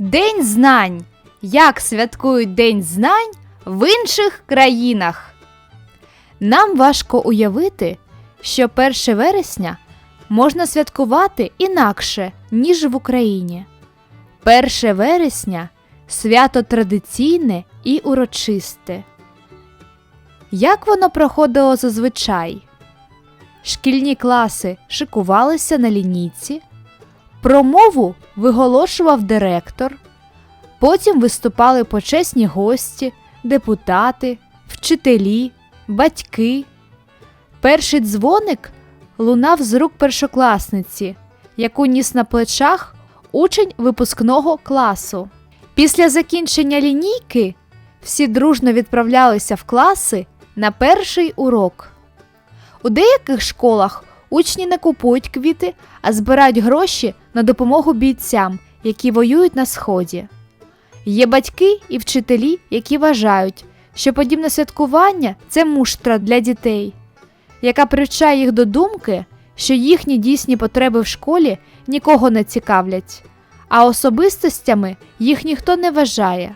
День знань. Як святкують День знань в інших країнах? Нам важко уявити, що 1 вересня можна святкувати інакше, ніж в Україні. 1 вересня свято традиційне і урочисте. Як воно проходило зазвичай? Шкільні класи шикувалися на лінійці, промову виголошував директор, потім виступали почесні гості, депутати, вчителі, батьки. Перший дзвоник лунав з рук першокласниці, яку ніс на плечах учень випускного класу. Після закінчення лінійки всі дружно відправлялися в класи на перший урок. У деяких школах учні не купують квіти, а збирають гроші на допомогу бійцям, які воюють на сході. Є батьки і вчителі, які вважають, що подібне святкування це муштра для дітей, яка привчає їх до думки, що їхні дійсні потреби в школі нікого не цікавлять, а особистостями їх ніхто не вважає.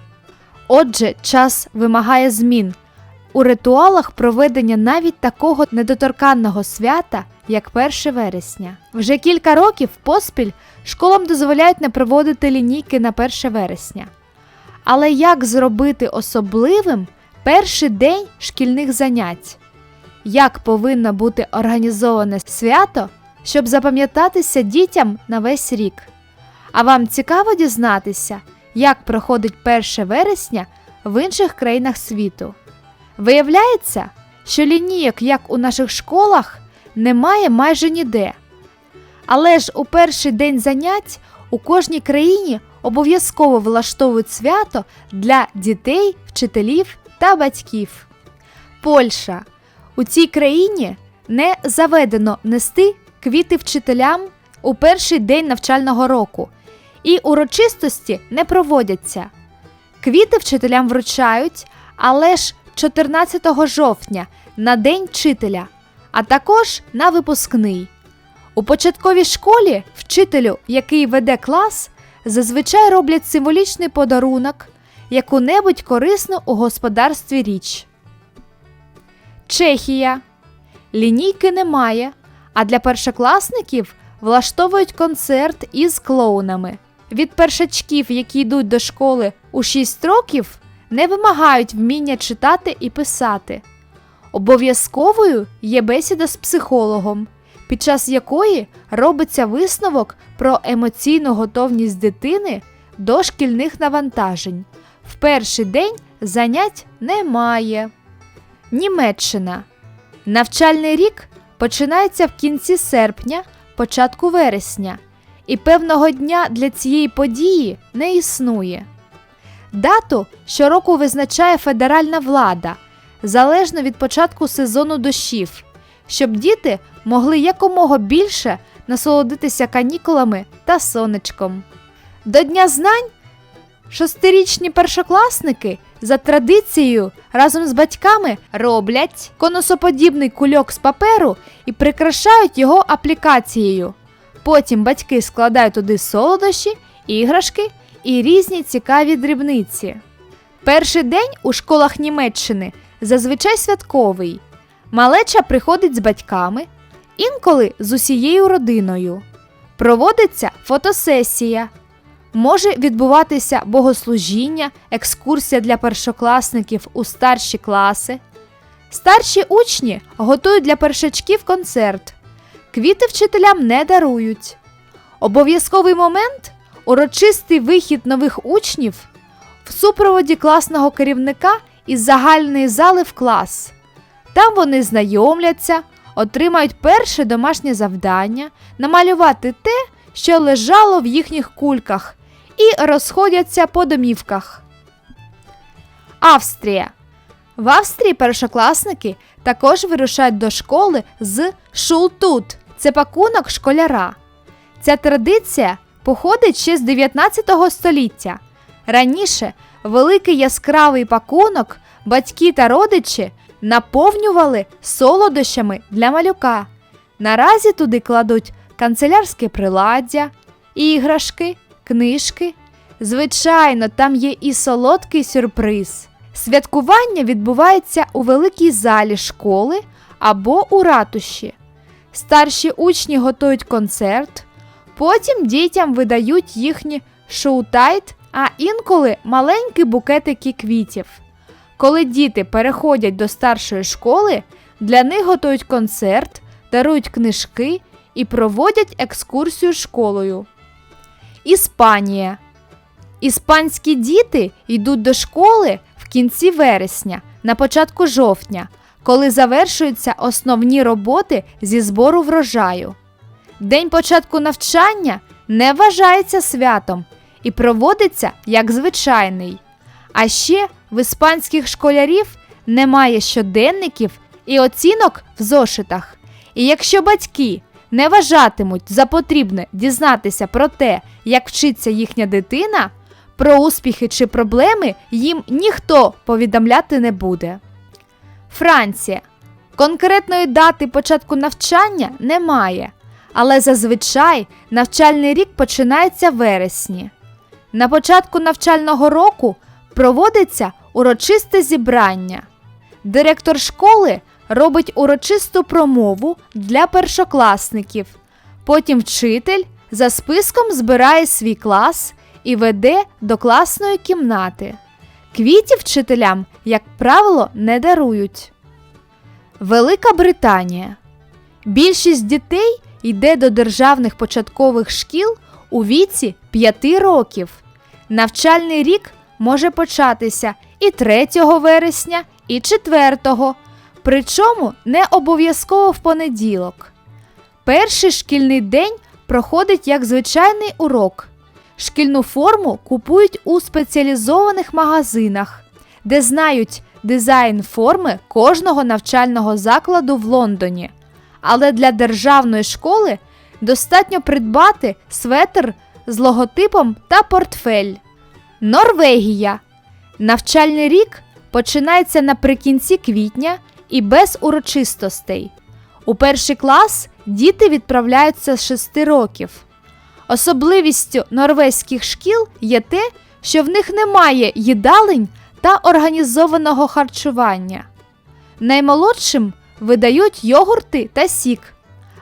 Отже, час вимагає змін у ритуалах проведення навіть такого недоторканного свята, як 1 вересня. Вже кілька років поспіль школам дозволяють не проводити лінійки на 1 вересня. Але як зробити особливим перший день шкільних занять? Як повинно бути організоване свято, щоб запам'ятатися дітям на весь рік? А вам цікаво дізнатися, як проходить 1 вересня в інших країнах світу? Виявляється, що лінійок, як у наших школах, немає майже ніде. Але ж у перший день занять у кожній країні обов'язково влаштовують свято для дітей, вчителів та батьків. Польща. У цій країні не заведено нести квіти вчителям у перший день навчального року, і урочистості не проводяться. Квіти вчителям вручають, але ж 14 жовтня на День вчителя, а також на випускний. У початковій школі вчителю, який веде клас, зазвичай роблять символічний подарунок, яку-небудь корисну у господарстві річ. Чехія. Лінійки немає, а для першокласників влаштовують концерт із клоунами. Від першачків, які йдуть до школи у 6 років, не вимагають вміння читати і писати. Обов'язковою є бесіда з психологом, під час якої робиться висновок про емоційну готовність дитини до шкільних навантажень. В перший день занять немає. Німеччина. Навчальний рік починається в кінці серпня, початку вересня, і певного дня для цієї події не існує. Дату щороку визначає федеральна влада залежно від початку сезону дощів, щоб діти могли якомога більше насолодитися канікулами та сонечком. До Дня знань шестирічні першокласники за традицією разом з батьками роблять конусоподібний кульок з паперу і прикрашають його аплікацією. Потім батьки складають туди солодощі, іграшки і різні цікаві дрібниці. Перший день у школах Німеччини зазвичай святковий. Малеча приходить з батьками, інколи з усією родиною. Проводиться фотосесія. Може відбуватися богослужіння, екскурсія для першокласників у старші класи. Старші учні готують для першачків концерт. Квіти вчителям не дарують. Обов'язковий момент урочистий вихід нових учнів в супроводі класного керівника із загальної зали в клас. Там вони знайомляться, отримають перше домашнє завдання, намалювати те, що лежало в їхніх кульках, і розходяться по домівках. Австрія. В Австрії першокласники також вирушають до школи з шултут. Це пакунок школяра. Ця традиція походить ще з 19 століття. Раніше великий яскравий пакунок батьки та родичі наповнювали солодощами для малюка. Наразі туди кладуть канцелярське приладдя, іграшки, книжки, Звичайно, там є і солодкий сюрприз. Святкування відбувається у великій залі школи або у ратуші. Старші учні готують концерт, потім дітям видають їхні шоу-тайт, а інколи маленькі букетики квітів. Коли діти переходять до старшої школи, для них готують концерт, дарують книжки і проводять екскурсію школою. Іспанія. Іспанські діти йдуть до школи в кінці вересня, на початку жовтня, коли завершуються основні роботи зі збору врожаю. День початку навчання не вважається святом і проводиться як звичайний. А ще в іспанських школярів немає щоденників і оцінок в зошитах. І якщо батьки не вважатимуть за потрібне дізнатися про те, як вчиться їхня дитина, про успіхи чи проблеми їм ніхто повідомляти не буде. Франція. Конкретної дати початку навчання немає, але зазвичай навчальний рік починається в вересні. На початку навчального року проводиться урочисте зібрання. Директор школи робить урочисту промову для першокласників. Потім вчитель за списком збирає свій клас і веде до класної кімнати. Квітів вчителям, як правило, не дарують. Велика Британія. Більшість дітей йде до державних початкових шкіл у віці 5 років. Навчальний рік може початися і 3 вересня, і 4, причому не обов'язково в понеділок. Перший шкільний день проходить як звичайний урок. Шкільну форму купують у спеціалізованих магазинах, де знають дизайн форми кожного навчального закладу в Лондоні. Але для державної школи достатньо придбати светр з логотипом та портфель. Норвегія. Навчальний рік починається наприкінці квітня і без урочистостей. У перший клас діти відправляються з 6 років. Особливістю норвезьких шкіл є те, що в них немає їдалень та організованого харчування. Наймолодшим видають йогурти та сік,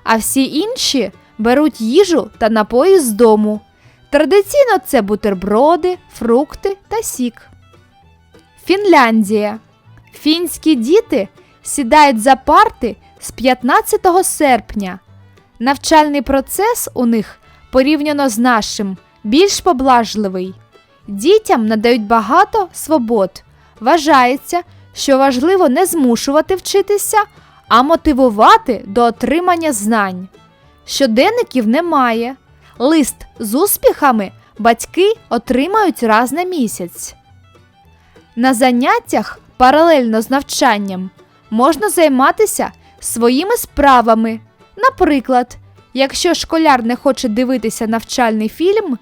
а всі інші беруть їжу та напої з дому. Традиційно це бутерброди, фрукти та сік. Фінляндія. Фінські діти сідають за парти з 15 серпня. Навчальний процес у них порівняно з нашим більш поблажливий. Дітям надають багато свобод. Вважається, що важливо не змушувати вчитися, а мотивувати до отримання знань. Щоденників немає. Лист з успіхами батьки отримають раз на місяць. На заняттях паралельно з навчанням можна займатися своїми справами. Наприклад, якщо школяр не хоче дивитися навчальний фільм,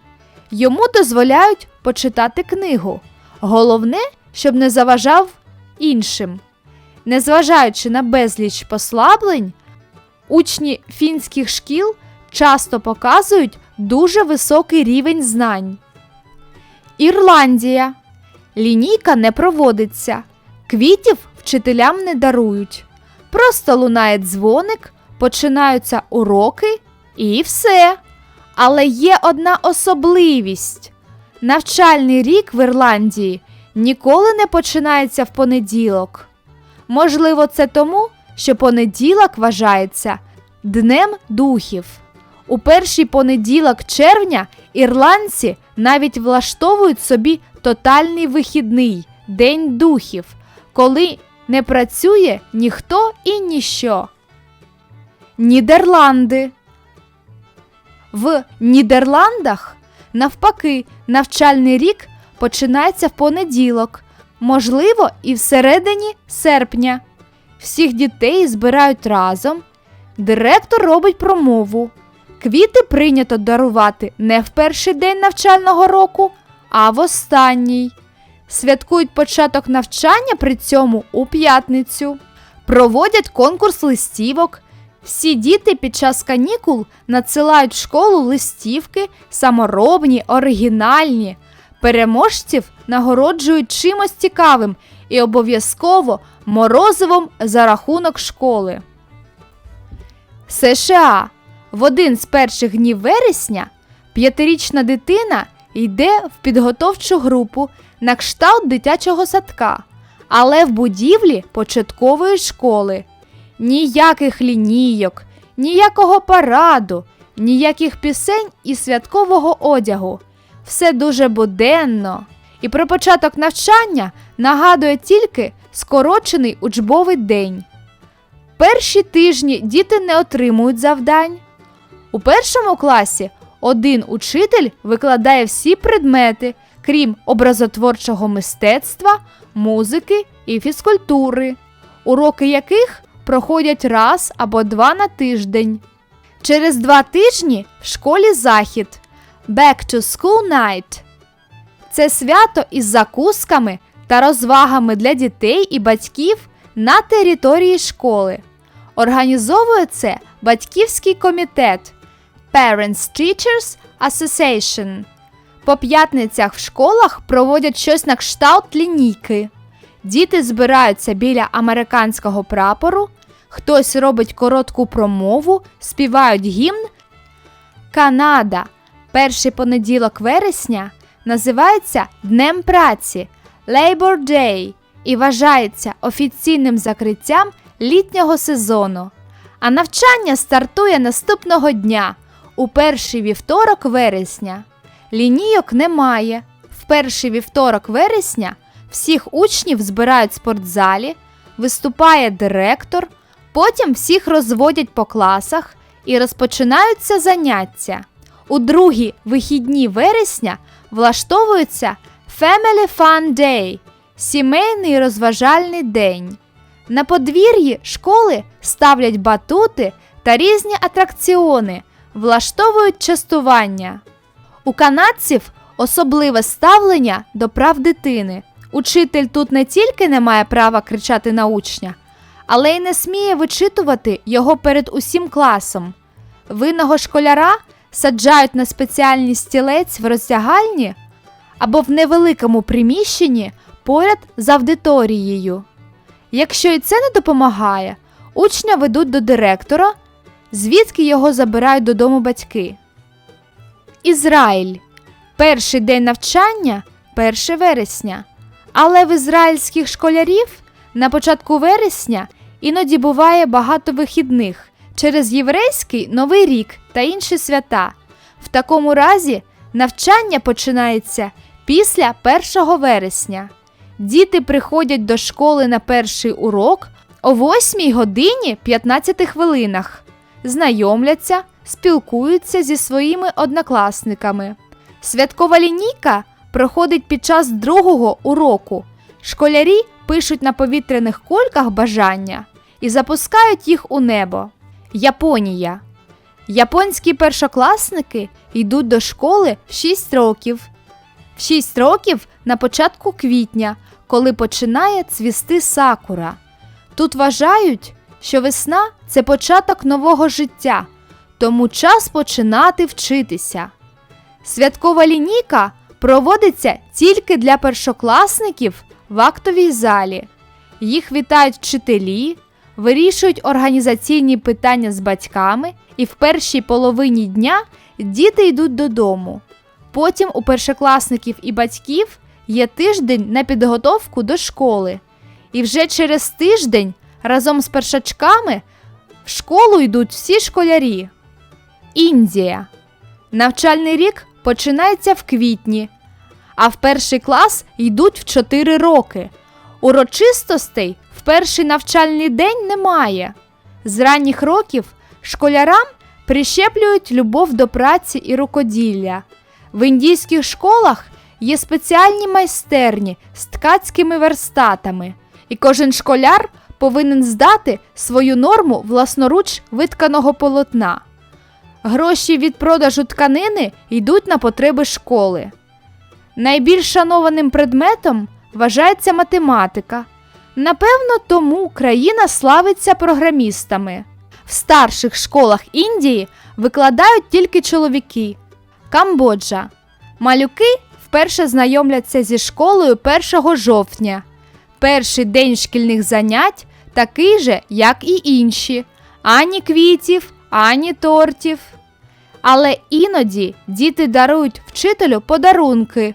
йому дозволяють почитати книгу. Головне, щоб не заважав іншим. Незважаючи на безліч послаблень, учні фінських шкіл часто показують дуже високий рівень знань. Ірландія. Лінійка не проводиться. Квітів вчителям не дарують. Просто лунає дзвоник, починаються уроки і все. Але є одна особливість: навчальний рік в Ірландії ніколи не починається в понеділок. Можливо, це тому, що понеділок вважається Днем Духів. У перший понеділок червня ірландці навіть влаштовують собі тотальний вихідний День духів, коли не працює ніхто і ніщо. Нідерланди. В Нідерландах навпаки навчальний рік починається в понеділок, можливо, і всередині серпня. Всіх дітей збирають разом. Директор робить промову. Квіти прийнято дарувати не в перший день навчального року, а в останній. Святкують початок навчання при цьому у п'ятницю. Проводять конкурс листівок. Всі діти під час канікул надсилають в школу листівки, саморобні, оригінальні. Переможців нагороджують чимось цікавим і обов'язково морозивом за рахунок школи. США в один з перших днів вересня п'ятирічна дитина йде в підготовчу групу на кшталт дитячого садка, але в будівлі початкової школи. Ніяких лінійок, ніякого параду, ніяких пісень і святкового одягу. Все дуже буденно. І про початок навчання нагадує тільки скорочений учбовий день. Перші тижні діти не отримують завдань. У першому класі один учитель викладає всі предмети, крім образотворчого мистецтва, музики і фізкультури, уроки яких проходять раз або два на тиждень. Через два тижні в школі захід Back to School Night. Це свято із закусками та розвагами для дітей і батьків на території школи. Організовує це батьківський комітет Parents Teachers Association. По п'ятницях в школах проводять щось на кшталт лінійки. Діти збираються біля американського прапору, хтось робить коротку промову, співають гімн. Канада. Перший понеділок вересня називається Днем праці Labor Day і вважається офіційним закриттям літнього сезону. А навчання стартує наступного дня у перший вівторок вересня. Лінійок немає. В перший вівторок вересня всіх учнів збирають в спортзалі, виступає директор, потім всіх розводять по класах і розпочинаються заняття. У другі вихідні вересня влаштовується Family Fun Day сімейний розважальний день. На подвір'ї школи ставлять батути та різні атракціони, влаштовують частування. У канадців особливе ставлення до прав дитини. Учитель тут не тільки не має права кричати на учня, але й не сміє вичитувати його перед усім класом. Винного школяра саджають на спеціальний стілець в роздягальні або в невеликому приміщенні поряд з аудиторією. Якщо і це не допомагає, учня ведуть до директора, звідки його забирають додому батьки. Ізраїль. Перший день навчання 1 вересня. Але в ізраїльських школярів на початку вересня іноді буває багато вихідних через єврейський новий рік та інші свята. В такому разі навчання починається після 1 вересня. Діти приходять до школи на перший урок о 8 годині 15 хвилинах, знайомляться, спілкуються зі своїми однокласниками. Святкова лінійка проходить під час другого уроку. Школярі пишуть на повітряних кольках бажання і запускають їх у небо. Японія. Японські першокласники йдуть до школи в 6 років. В 6 років на початку квітня, коли починає цвісти сакура. Тут вважають, що весна це початок нового життя, тому час починати вчитися. Святкова лінійка проводиться тільки для першокласників в актовій залі. Їх вітають вчителі, вирішують організаційні питання з батьками, і в першій половині дня діти йдуть додому. Потім у першокласників і батьків є тиждень на підготовку до школи. І вже через тиждень разом з першачками в школу йдуть всі школярі. Індія. Навчальний рік починається в квітні, а в перший клас йдуть в 4 роки. Урочистостей перший навчальний день немає. З ранніх років школярам прищеплюють любов до праці і рукоділля. В індійських школах є спеціальні майстерні з ткацькими верстатами, і кожен школяр повинен здати свою норму власноруч витканого полотна. Гроші від продажу тканини йдуть на потреби школи. Найбільш шанованим предметом вважається математика. Напевно, тому країна славиться програмістами. В старших школах Індії викладають тільки чоловіки. Камбоджа. Малюки вперше знайомляться зі школою 1 жовтня. Перший день шкільних занять такий же, як і інші: ані квітів, ані тортів. Але іноді діти дарують вчителю подарунки: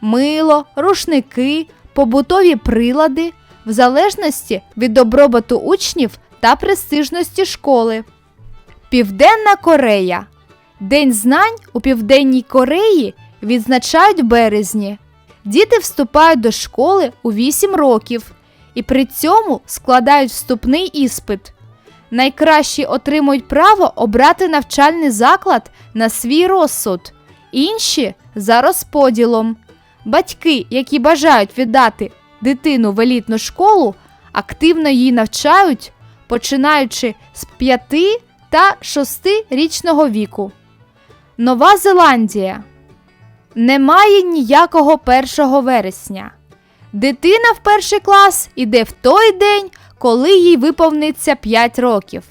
мило, рушники, побутові прилади, в залежності від добробуту учнів та престижності школи. Південна Корея. День знань у Південній Кореї відзначають в березні. Діти вступають до школи у 8 років і при цьому складають вступний іспит. Найкращі отримують право обрати навчальний заклад на свій розсуд, інші за розподілом. Батьки, які бажають віддати дитину в елітну школу, активно її навчають, починаючи з 5 та 6-річного віку. Нова Зеландія. Немає ніякого 1 вересня. Дитина в перший клас іде в той день, коли їй виповниться 5 років.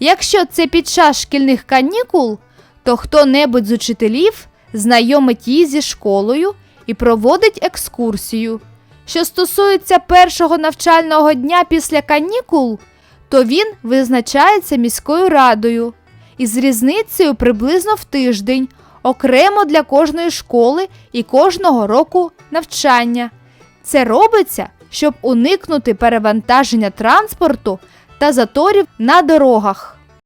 Якщо це під час шкільних канікул, то хто-небудь з учителів знайомить її зі школою і проводить екскурсію. Що стосується першого навчального дня після канікул, то він визначається міською радою із різницею приблизно в тиждень, окремо для кожної школи і кожного року навчання. Це робиться, щоб уникнути перевантаження транспорту та заторів на дорогах.